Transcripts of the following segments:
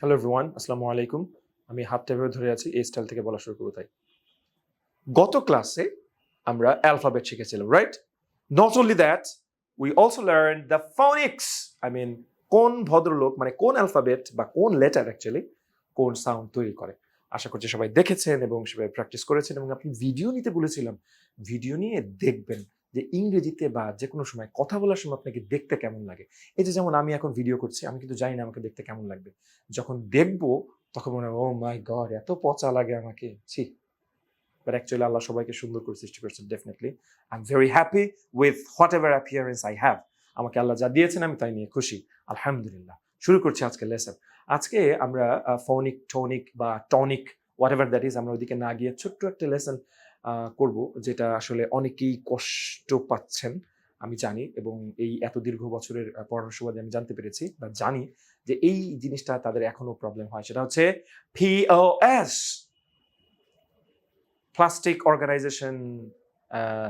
Hello everyone আসসালামু আলাইকুম আমি হাতটা এভাবে ধরে আছি, এই স্টাইল থেকে বলা শুরু করব তাই। গত ক্লাসে আমরা অ্যালফাবেট শিখেছিলাম right not only that we also learn the phonics I mean কোন ভদ্রলোক মানে কোন অ্যালফাবেট বা কোন লেটার অ্যাকচুয়ালি কোন সাউন্ড তৈরি করে। আশা করছি সবাই দেখেছেন এবং সবাই প্র্যাকটিস করেছেন এবং আপনি ভিডিও নিতে বলেছিলাম। ভিডিও নিয়ে দেখবেন। যে ইংরেজিতে বা যে কোনো সময় কথা বলার সময় আপনাকে দেখতে কেমন লাগে। এই যে যেমন আমি এখন ভিডিও করছি, আমি কিন্তু জানি না আমাকে দেখতে কেমন লাগবে। যখন দেখব, তখন মনে ও মাই গড এত পচা লাগে আমাকে। ছি। বাট অ্যাকচুয়ালি আল্লাহ সবাইকে সুন্দর করে সৃষ্টি করেছেন definitely I am very happy with whatever appearance I have আমাকে আল্লাহ যা দিয়েছেন, আমি তাই নিয়ে খুশি। আলহামদুলিল্লাহ। শুরু করছি আজকে লেসন আজকে আমরা ফোনিক টনিক বা tonic whatever that is আমরা ওইদিকে না গিয়ে ছোট্ট একটা লেসন করব, যেটা আসলে অনেকেই কষ্ট পাচ্ছেন, আমি জানি, এবং এই এত দীর্ঘ বছরের পড়ার সুবাদে আমি জানতে পেরেছি বা জানি যে এই জিনিসটা তাদের এখনও প্রবলেম হয়। সেটা হচ্ছে পিওএস প্লাস্টিক অর্গানাইজেশন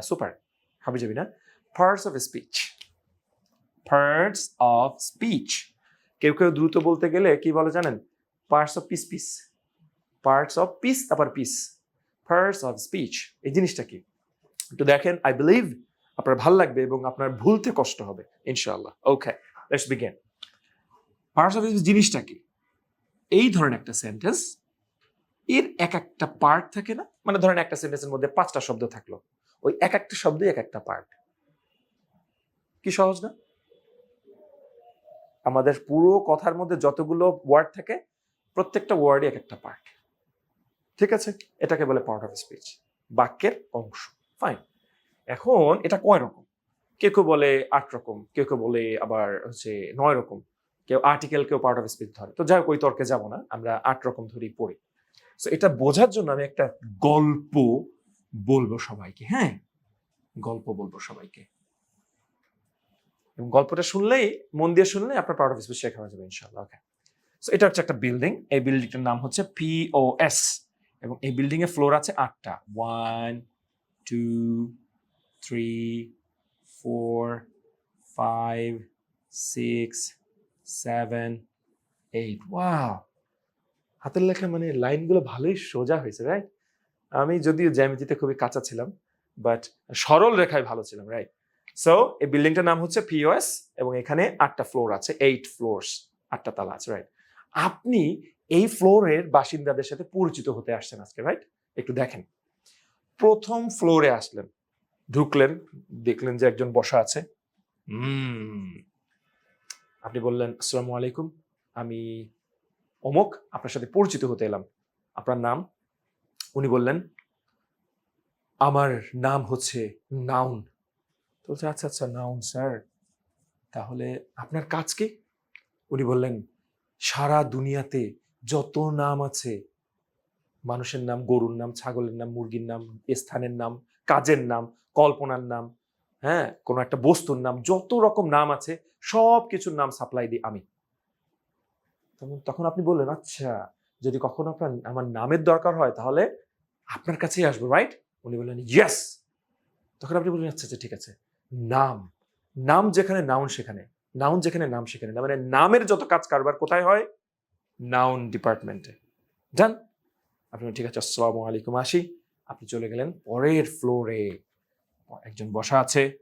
সুপার হাবি যাবি না? Parts of speech parts of speech কেউ কেউ দ্রুত বলতে গেলে কি বলে জানেন? Parts of piece piece parts of piece তারপর পিস পার্টস অফ স্পিচ এই জিনিসটা কি? একটু দেখেন আই বিলিভ আপনার ভালো লাগবে এবং আপনার ভুলতে কষ্ট হবে, ইনশাআল্লাহ। Okay let's begin parts of speech জিনিসটা কি? এই ধরনের একটা সেন্টেন্স এর এক একটা পার্ট থাকে না? মানে ধরেন একটা সেন্টেন্সের মধ্যে পাঁচটা শব্দ থাকল, ওই এক একটা শব্দ এক একটা পার্ট কি সহজ না? আমাদের পুরো কথার মধ্যে যতগুলো ওয়ার্ড থাকে, প্রত্যেকটা ওয়ার্ডই এক একটা পার্ট ঠিক আছে? এটাকে বলে পার্ট অফ স্পিচ বাক্যের অংশ। ফাইন এখন এটা কয় রকম? কেউ কেউ বলে আট রকম, কেউ কেউ বলে আবার হচ্ছে নয় রকম। কেউ আর্টিকেল কেউ পার্ট অফ স্পিচ ধরে। তো যাই ওই তর্কে যাব না, আমরা আট রকম ধরেই পড়ি। তো এটা বোঝার জন্য আমি একটা গল্প বলব সবাইকে হ্যাঁ? গল্প বলব সবাইকে। এবং গল্পটা শুনলেই, মন দিয়ে শুনলে আপনার পার্ট অফ স্পিচ শেখা হয়ে যাবে ইনশাল্লাহ ওকে সো এটা হচ্ছে একটা বিল্ডিং এই বিল্ডিংটার নাম হচ্ছে পিওএস এবং এই বিল্ডিং এর ফ্লোর আছে আটটা। One two three four five six seven eight wow হাতের লেখা মানে লাইনগুলো ভালোই সোজা হয়েছে রাইট আমি যদিও জ্যামিতিতে খুবই কাঁচা ছিলাম বাট সরল রেখায় ভালো ছিলাম রাইট সো এই বিল্ডিংটার নাম হচ্ছে পিওএস এবং এখানে আটটা ফ্লোর আছে এইট ফ্লোরস আটটা তালা আছে রাইট আপনি এই ফ্লোরের বাসিন্দাদের সাথে পরিচিত হতে আসছেন আজকে রাইট একটু দেখেন। প্রথম ফ্লোরে আসলেন। ঢুকলেন দেখলেন যে একজন বসা আছে। আপনি বললেন আসসালামু আলাইকুম আমি অমুক আপনার সাথে পরিচিত হতে এলাম। আপনার নাম? উনি বললেন আমার নাম হচ্ছে নাউন। তো বলছে, আচ্ছা আচ্ছা নাউন স্যার। তাহলে আপনার কাজ কি? উনি বললেন সারা দুনিয়াতে যত নাম আছে, মানুষের নাম, গরুর নাম, ছাগলের নাম, মুরগির নাম, স্থানের নাম, কাজের নাম, কল্পনার নাম হ্যাঁ কোনো একটা বস্তুর নাম, যত রকম নাম আছে সব কিছুর নাম সাপ্লাই দিই আমি। তখন আপনি বললেন আচ্ছা যদি কখনো আপনার, আমার নামের দরকার হয়, তাহলে আপনার কাছেই আসব রাইট উনি বললেন ইয়েস তখন আপনি বললেন আচ্ছা আচ্ছা ঠিক আছে। নাম নাম যেখানে নাউন সেখানে নাউন যেখানে, নাম সেখানে না মানে নামের যত কাজ কারবার কোথায় হয় নাউন ডিপার্টমেন্টে ডান আপনি ঠিক আছে আসসালামু আলাইকুম আসি। আপনি চলে গেলেন পরের ফ্লোরে একজন বসা আছে।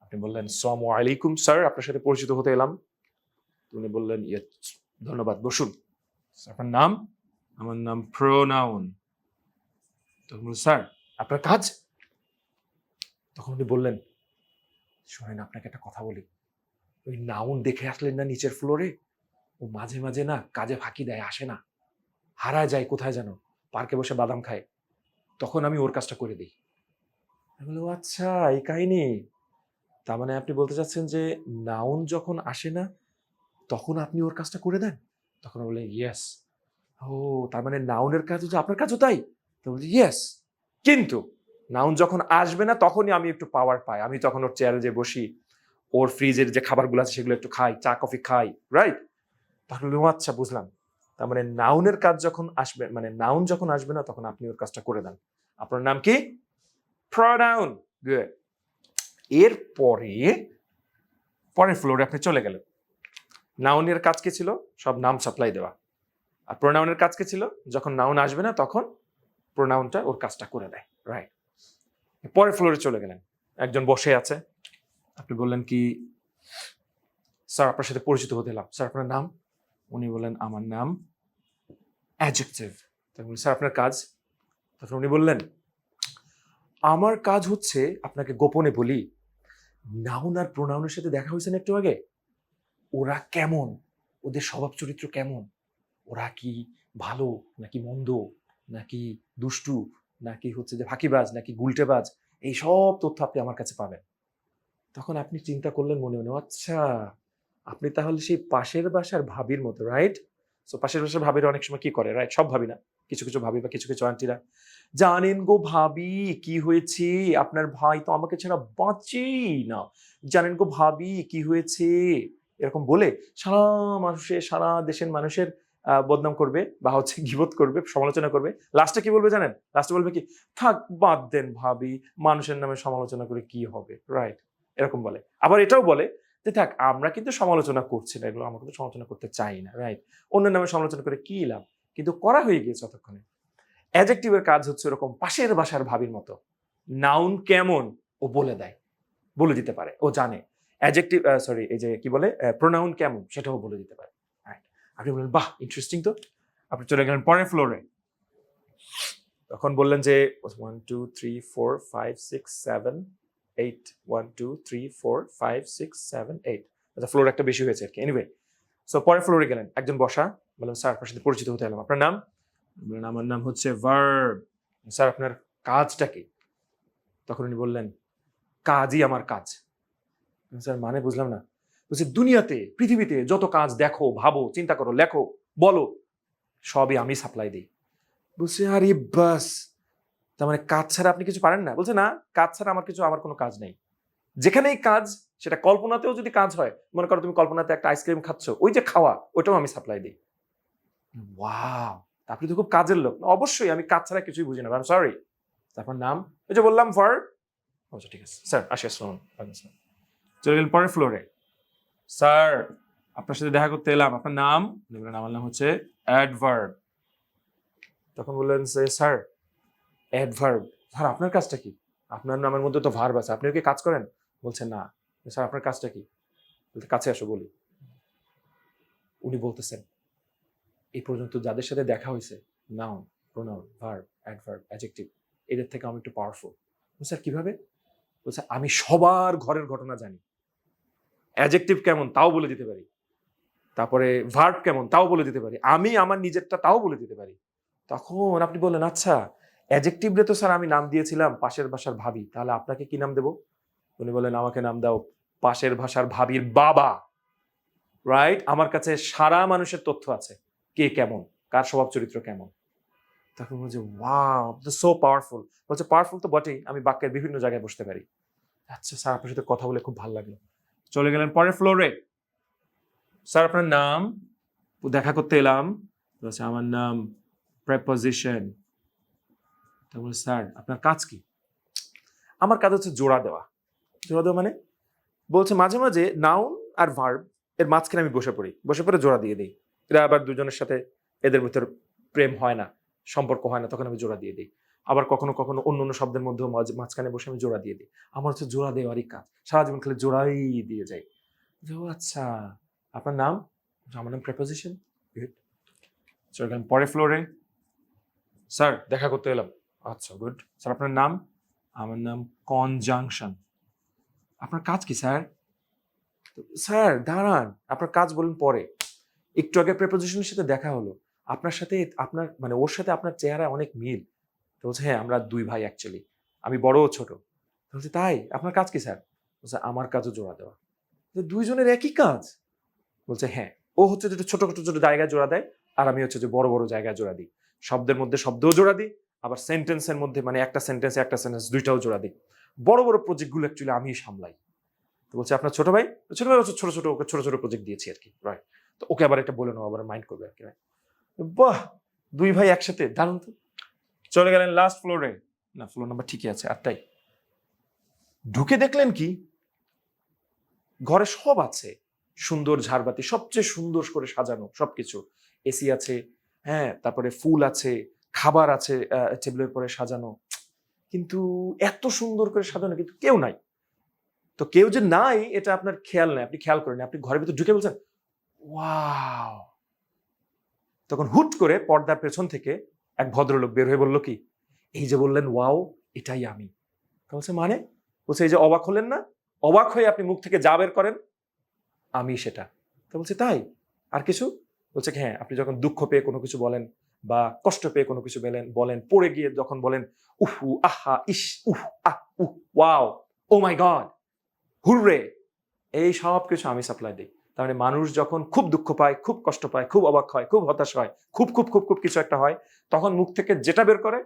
আপনি বললেন সালামু আলাইকুম স্যার আপনার সাথে পরিচিত হতে এলাম। উনি বললেন ইয়ে ধন্যবাদ বসুন। আপনার নাম? আমার নাম প্রোনাউন। তখন বলল স্যার আপনার কাজ? তখন উনি বললেন শোনেন আপনাকে একটা কথা বলি। ওই নাউন দেখে আসলেন না নিচের ফ্লোরে ও মাঝে মাঝে না কাজে ফাঁকি দেয়, আসে না। হারায় যায় কোথায় যেন, পার্কে বসে বাদাম খায়। তখন আমি ওর কাজটা করে দিই। আমি আচ্ছা এই কাহিনী। তার মানে আপনি বলতে চাচ্ছেন যে নাউন যখন আসে না, তখন আপনি ওর কাজটা করে দেন? তখন বলে ইয়েস ও, তার মানে নাউনের কাজ হচ্ছে আপনার কাজও তাই? তো বলছি ইয়েস কিন্তু নাউন যখন আসবে না, তখনই আমি একটু পাওয়ার পাই। আমি তখন ওর চেয়ারে যে বসি, ওর ফ্রিজের যে খাবারগুলো আছে সেগুলো একটু খাই, চা কফি খাই রাইট বললাম, ও আচ্ছা বুঝলাম। তার মানে নাউনের কাজ যখন আসবে মানে নাউন যখন আসবে না তখন আপনি ওর কাজটা করে দেন। আপনার নাম কি? প্রনাউন এর পরে পরের ফ্লোরে আপনি চলে গেলেন। নাউনের কাজ কি ছিল? সব নাম সাপ্লাই দেওয়া। আর প্রোনাউনের কাজ কি ছিল? যখন নাউন আসবে না তখন প্রোনাউনটা ওর কাজটা করে দেয়। রাইট পরের ফ্লোরে চলে গেলেন। একজন বসে আছে। আপনি বললেন কি স্যার আপনার সাথে পরিচিত হতে এলাম। স্যার আপনার নাম? উনি বললেন, আমার নাম অ্যাডজেক্টিভ তখন স্যার আপনার কাজ? তখন উনি বললেন, আমার কাজ হচ্ছে আপনাকে গোপনে বলি নাউন আর প্রোনাউনের সাথে দেখা হয়েছে না একটু আগে? ওরা কেমন? ওদের স্বভাব চরিত্র কেমন? ওরা কি ভালো নাকি মন্দ? নাকি দুষ্টু? নাকি হচ্ছে যে ফাঁকিবাজ? নাকি গুলটেবাজ? এই সব তথ্য আপনি আমার কাছে পাবেন। তখন আপনি চিন্তা করলেন, মনে মনে আচ্ছা আপনি তাহলে সেই পাশের বাসার ভাবির মতো রাইট সো পাশের বাসার ভাবিরা অনেক সময় কি করে রাইট সব ভাবি না। কিছু কিছু ভাবি বা কিছু কিছু আন্টিরা জানেন গো ভাবি, কি হয়েছে? আপনার ভাই তো আমাকে ছাড়া বাঁচেই না। জানেন গো ভাবি, কি হয়েছে? এরকম বলে সারা মানুষের সারা দেশের মানুষের বদনাম করবে বা হচ্ছে গিবত করবে, সমালোচনা করবে। লাস্টে কি বলবে জানেন? লাস্টে বলবে কি, থাক, বাদ দেন ভাবি, মানুষের নামে সমালোচনা করে কি হবে? রাইট এরকম বলে। আবার এটাও বলে যে থাক, আমরা কিন্তু সমালোচনা করছি না, এগুলো আমরা কিন্তু সমালোচনা করতে চাই না রাইট অন্যের নামে সমালোচনা করে কি লাভ? কিন্তু করা হয়ে গিয়েছে ততক্ষণে। অ্যাজেক্টিভের কাজ হচ্ছে এরকম পাশের বাসার ভাবির মতো। নাউন কেমন? ও বলে দেয়। বলে দিতে পারে, ও জানে। অ্যাজেক্টিভ সরি এই যে কি বলে? প্রোনাউন কেমন? সেটাও বলে দিতে পারে. আপনি বললেন, বাহ ইন্টারেস্টিং তো। আপনি চলে গেলেন পরের ফ্লোরে তখন বললেন যে one two three four five six seven eight one two three four five six seven eight আচ্ছা ফ্লোর একটা বেশি হয়েছে আর কি এনিওয়ে সো পরে ফ্লোরে গেলেন। একজন বসা বললাম স্যার আপনার সাথে পরিচিত হতে এলাম। আপনার নাম? বললেন আমার নাম হচ্ছে ভার্ব। স্যার আপনার কাজটা কি? তখন উনি বললেন কাজই আমার কাজ। স্যার মানে বুঝলাম না। বলছি দুনিয়াতে পৃথিবীতে যত কাজ দেখো ভাবো চিন্তা করো লেখো বলো সবই আমি সাপ্লাই দিই। বলছে আরে বাস তার মানে কাজ ছাড়া আপনি কিছু পারেন না। বলছে না কাজ ছাড়া আমার কিছু আমার কোনো কাজ নেই। যেখানেই কাজ সেটা কল্পনাতেও যদি কাজ হয় মনে করো তুমি কল্পনাতে একটা আইসক্রিম খাচ্ছ ওই যে খাওয়া ওইটাও আমি সাপ্লাই দিই। ওয়াও আপনি তো খুব কাজের লোক। অবশ্যই আমি কাজ ছাড়া কিছুই বুঝি না আই সরি তারপর নাম ওই যে বললাম ভার আচ্ছা ঠিক আছে। স্যার আসি আসসালাম। চলে গেলেন পরের ফ্লোরে স্যার আপনার সাথে দেখা করতে এলাম। আপনার নাম? বললেন আমার নাম হচ্ছে অ্যাডভার্ব তখন বললেন স্যার অ্যাডভার্ব স্যার, আপনার কাজটা কি? আপনার নামের মধ্যে তো ভার্ব আছে। আপনি কি কাজ করেন? বলছেন, না। স্যার, আপনার কাজটা কি? বলতে, কাছে আসো, বলি। উনি বলতেছেন এই পর্যন্ত যাদের সাথে দেখা হয়েছে noun pronoun verb adverb adjective এদের থেকে আমি একটু পাওয়ারফুল স্যার, কীভাবে? বলছে, আমি সবার ঘরের ঘটনা জানি। অ্যাডজেক্টিভ কেমন, তাও বলে দিতে পারি। তারপরে ভার্ব কেমন, তাও বলে দিতে পারি। আমি আমার নিজেরটা, তাও বলে দিতে পারি। তখন আপনি বললেন আচ্ছা অ্যাডজেক্টিভরে তো স্যার আমি নাম দিয়েছিলাম পাশের ভাষার ভাবি। তাহলে আপনাকে কি নাম দেবো? উনি বললেন, আমাকে নাম দাও পাশের ভাষার ভাবির বাবা। রাইট আমার কাছে সারা মানুষের তথ্য আছে। কে কেমন? কার স্বভাব চরিত্র কেমন? তখন বলছে ওয়াও সো পাওয়ারফুল বলছে পাওয়ারফুল তো বটেই, আমি বাক্যের বিভিন্ন জায়গায় বসতে পারি। আচ্ছা স্যার, আপনার সাথে কথা বলে খুব ভালো লাগল। চলে গেলেন পরের ফ্লোরে স্যার, আপনার নাম? দেখা করতে এলাম। বলছে, আমার নাম প্রেপোজিশন তা বলছে স্যার, আপনার কাজ কি? আমার কাজ হচ্ছে জোড়া দেওয়া। জোড়া দেওয়া মানে? বলছে মাঝে মাঝে নাউন আর ভার্ব এর মাঝখানে আমি বসে পড়ি। বসে পড়ে জোড়া দিয়ে দিই। এরা আবার দুজনের সাথে এদের ভিতর প্রেম হয় না, সম্পর্ক হয় না, তখন আমি জোড়া দিয়ে দিই। আবার কখনো কখনো অন্য অন্য শব্দের মধ্যেও মাঝ- মাঝখানে বসে আমি জোড়া দিয়ে দিই। আমার হচ্ছে জোড়া দেওয়ারই কাজ। সারা জীবন খালি জোড়াই দিয়ে যাই। ও আচ্ছা আপনার নাম? আমার নাম প্রেপোজিশন গুড পরে ফ্লোরে স্যার, দেখা করতে এলাম। আচ্ছা গুড স্যার আপনার নাম? আমার নাম কনজাংশন। আপনার কাজ কি স্যার স্যার দাঁড়ান। আপনার কাজ বলুন পরে। একটু আগে প্রেপোজিশনের সাথে দেখা হলো। আপনার সাথে, আপনার মানে ওর সাথে আপনার চেহারা অনেক মিল। তো বলছে হ্যাঁ আমরা দুই ভাই অ্যাকচুয়ালি আমি বড় ও ছোট। বলছে, তাই? আপনার কাজ কি স্যার বলছে, আমার কাজও জোড়া দেওয়া। দুইজনের একই কাজ? বলছে হ্যাঁ ও হচ্ছে যে ছোট ছোট ছোট জায়গায় জোড়া দেয়, আর আমি হচ্ছে যে বড় বড় জায়গায় জোড়া দিই। শব্দের মধ্যে শব্দও জোড়া দিই আবার সেন্টেন্সের মধ্যে মানে একটা সেন্টেন্সে একটা সেন্টেন্স দুইটাও জোড়া দিই। বড় বড় প্রজেক্টগুলো অ্যাকচুয়ালি আমিই সামলাই। তো বলছে, আপনার ছোট ভাই? ছোট ভাই হচ্ছে ছোট ছোট, ওকে ছোট ছোট প্রজেক্ট দিয়েছি আর কি রাইট তো ওকে আবার এটা বলে নেওয়া আবার মাইন্ড করবে আর কি right? বাহ! দুই ভাই একসাথে, দারুণ তো। চলে গেলেন লাস্ট ফ্লোরে না ফ্লোর নাম্বার ঠিকই আছে, আটটাই। ঢুকে দেখলেন কি? ঘরে সব আছে। সুন্দর ঝাড়বাতি, সবচেয়ে সুন্দর করে সাজানো সবকিছু। এসি আছে হ্যাঁ তারপরে ফুল আছে খাবার আছে টেবিলের পরে সাজানো। কিন্তু এত সুন্দর করে সাজানো কিন্তু কেউ নাই। তো কেউ যে নাই, এটা আপনার খেয়াল নাই। আপনি খেয়াল করেন, আপনি ঘরের ভিতরে ঢুকে বলছেন, ওয়াও! তখন হুট করে পর্দার পেছন থেকে এক ভদ্রলোক বের হয়ে বলল, কি? এই যে বললেন, ওয়াও, এটাই আমি। বলছে মানে? বলছে, এই যে অবাক হলেন না? অবাক হয়ে আপনি মুখ থেকে যা বের করেন, আমি সেটা। তো বলছে, তাই? আর কিছু? বলছে হ্যাঁ আপনি যখন দুঃখ পেয়ে কোনো কিছু বলেন বা কষ্ট পেয়ে কোনো কিছু বলেন বলেন, পড়ে গিয়ে যখন বলেন উহু আহা ইস উহ, আহ, উহ, wow, oh my god, hurray! এই সব কিছু আমি সাপ্লাই দিই। তার মানে মানুষ যখন খুব দুঃখ পায়, খুব কষ্ট পায়, খুব অবাক হয়, খুব হতাশ হয়, খুব খুব খুব খুব কিছু একটা হয়, তখন মুখ থেকে যেটা বের করে,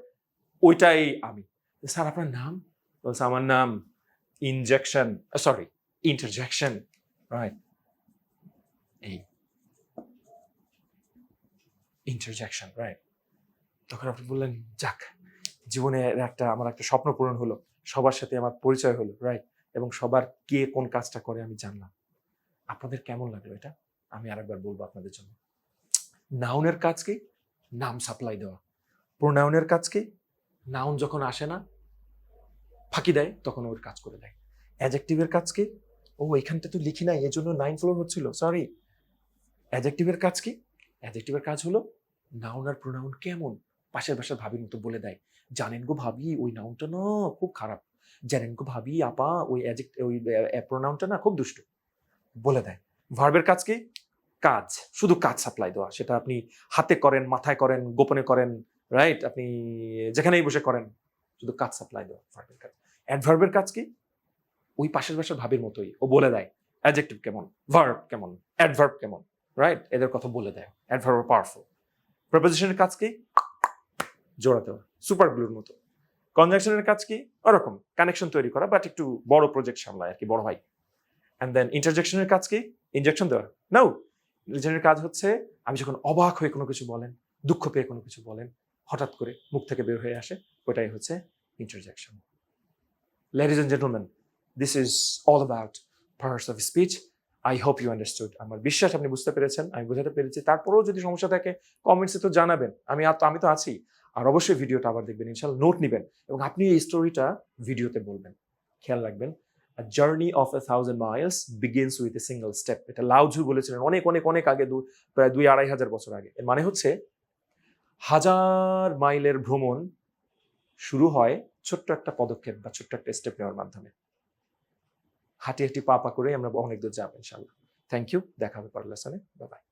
ওইটাই আমি। স্যার, আপনার নাম? বলছে, আমার নাম ইনজেকশন সরি ইন্টারজেকশন রাইট এই ইন্টারজেকশন রাইট তখন আপনি বললেন, যাক, জীবনে একটা, আমার একটা স্বপ্ন পূরণ হলো। সবার সাথে আমার পরিচয় হলো রাইট এবং সবার কে কোন কাজটা করে আমি জানলাম। আপনাদের কেমন লাগল এটা? আমি আরেকবার বলব আপনাদের জন্য। নাউনের কাজ কি? নাম সাপ্লাই দেওয়া। প্রোনাউনের কাজ কি? নাউন যখন আসে না, ফাঁকি দেয়, তখন ওর কাজ করে দেয়। অ্যাজেক্টিভের কাজ কি? ও, এখানটা তো লিখি নাই এই জন্য নাইন ফ্লোর হচ্ছিল সরি অ্যাজেক্টিভের কাজ কি? অ্যাজেক্টিভের কাজ হলো নাউন আর প্রোনাউন কেমন? পাশের বাসার ভাবির মতো বলে দেয়। জানেন গো ভাবি, ওই নাউনটা না খুব খারাপ। জানেন গো ভাবি, আপা, ওই ওই প্রোনাউনটা না খুব দুষ্ট। বলে দেয়। ভার্বের কাজ কি? কাজ। শুধু কাজ সাপ্লাই দেওয়া। সেটা আপনি হাতে করেন, মাথায় করেন, গোপনে করেন রাইট আপনি যেখানেই বসে করেন, শুধু কাজ সাপ্লাই দেওয়া ভার্বের কাজ। অ্যাডভার্বের কাজ কি? ওই পাশের বাসার ভাবের মতোই। ও বলে দেয় অ্যাডজেক্টিভ কেমন? ভার্ব কেমন? অ্যাডভার্ব কেমন? রাইট এদের কথা বলে দেয়। অ্যাডভার্ব পাওয়ারফুল প্রপোজিশনের কাজ কি? জোড়া দেওয়া সুপার গ্লুর মতো। কনজাংশনের কাজ কি? ওরকম। কানেকশন তৈরি করা বাট একটু বড় প্রজেক্ট সামলায় আর কি, বড় ভাই অ্যান্ড দেন ইন্টারজেকশনের কাজ কি? ইনজেকশন দেওয়া। নাও ইন্টারজেকশনের কাজ হচ্ছে, আমি যখন অবাক হয়ে কোনো কিছু বলেন, দুঃখ পেয়ে কোনো কিছু বলেন, হঠাৎ করে মুখ থেকে বের হয়ে আসে ওটাই হচ্ছে interjection ladies and gentleman this is all about parts of speech I hope you understood আমার বিশ্বাস, আপনি বুঝতে পেরেছেন, আমি বোঝাতে পেরেছি। তারপরেও যদি সমস্যা থাকে কমেন্টসে তো জানাবেন। আমি আমি তো আছি। আর অবশ্যই ভিডিওটা আবার দেখবেন ইনশাল্লাহ নোট নেবেন এবং আপনি এই স্টোরিটা ভিডিওতে বলবেন। খেয়াল রাখবেন journey of a thousand miles begins with a single step এটা লাউঝু বলেছিলেন অনেক অনেক অনেক আগে, দু, প্রায় দুই আড়াই হাজার বছর আগে। এর মানে হচ্ছে, হাজার মাইলের ভ্রমণ শুরু হয় ছোট্ট একটা পদক্ষেপ বা ছোট্ট একটা স্টেপ নেওয়ার মাধ্যমে। হাঁটি হাঁটি পা পা করে আমরা অনেক দূর যাব ইনশাল্লাহ থ্যাংক ইউ দেখা হবে পরের লেসনে বাই